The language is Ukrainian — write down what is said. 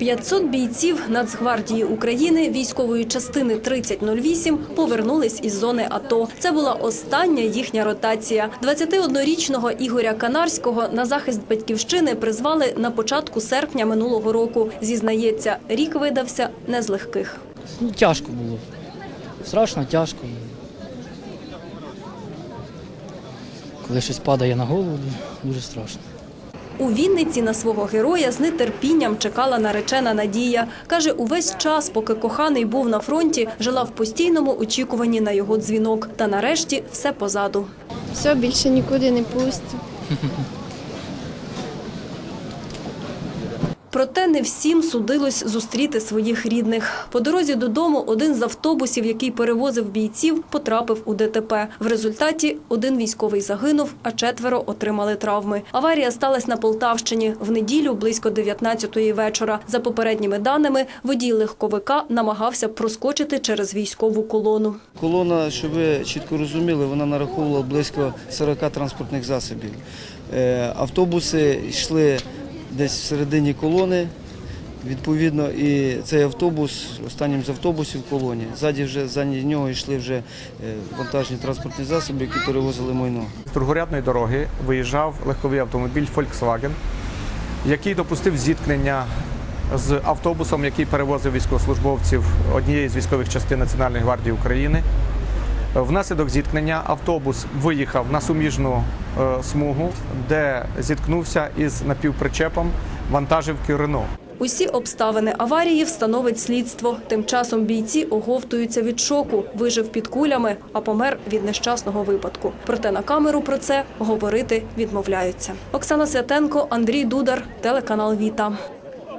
500 бійців Нацгвардії України військової частини 3008 повернулись із зони АТО. Це була остання їхня ротація. 21-річного Ігоря Канарського на захист батьківщини призвали на початку серпня минулого року. Зізнається, рік видався не з легких. Ну, тяжко було. Страшно, тяжко. Коли щось падає на голову, дуже страшно. У Вінниці на свого героя з нетерпінням чекала наречена Надія. Каже, увесь час, поки коханий був на фронті, жила в постійному очікуванні на його дзвінок. Та нарешті все позаду. Все, більше нікуди не пустять. Проте не всім судилось зустріти своїх рідних. По дорозі додому один з автобусів, який перевозив бійців, потрапив у ДТП. В результаті один військовий загинув, а четверо отримали травми. Аварія сталася на Полтавщині в неділю близько 19-ї вечора. За попередніми даними, водій легковика намагався проскочити через військову колону. Колона, щоб ви чітко розуміли, вона нараховувала близько 40 транспортних засобів. Е, Автобуси йшли десь в середині колони. Відповідно, і цей автобус останнім з автобусів колоні. Ззаді вже за нього йшли вже е, вантажні транспортні засоби, які перевозили майно. З другорядної дороги виїжджав легковий автомобіль Volkswagen, який допустив зіткнення з автобусом, який перевозив військовослужбовців однієї з військових частин Національної гвардії України. Внаслідок зіткнення автобус виїхав на суміжну е, смугу, де зіткнувся із напівпричепом вантажівки Рено. Усі обставини аварії встановить слідство. Тим часом бійці оговтуються від шоку, вижив під кулями, а помер від нещасного випадку. Проте на камеру про це говорити відмовляються. Оксана Святенко, Андрій Дудар, телеканал Віта.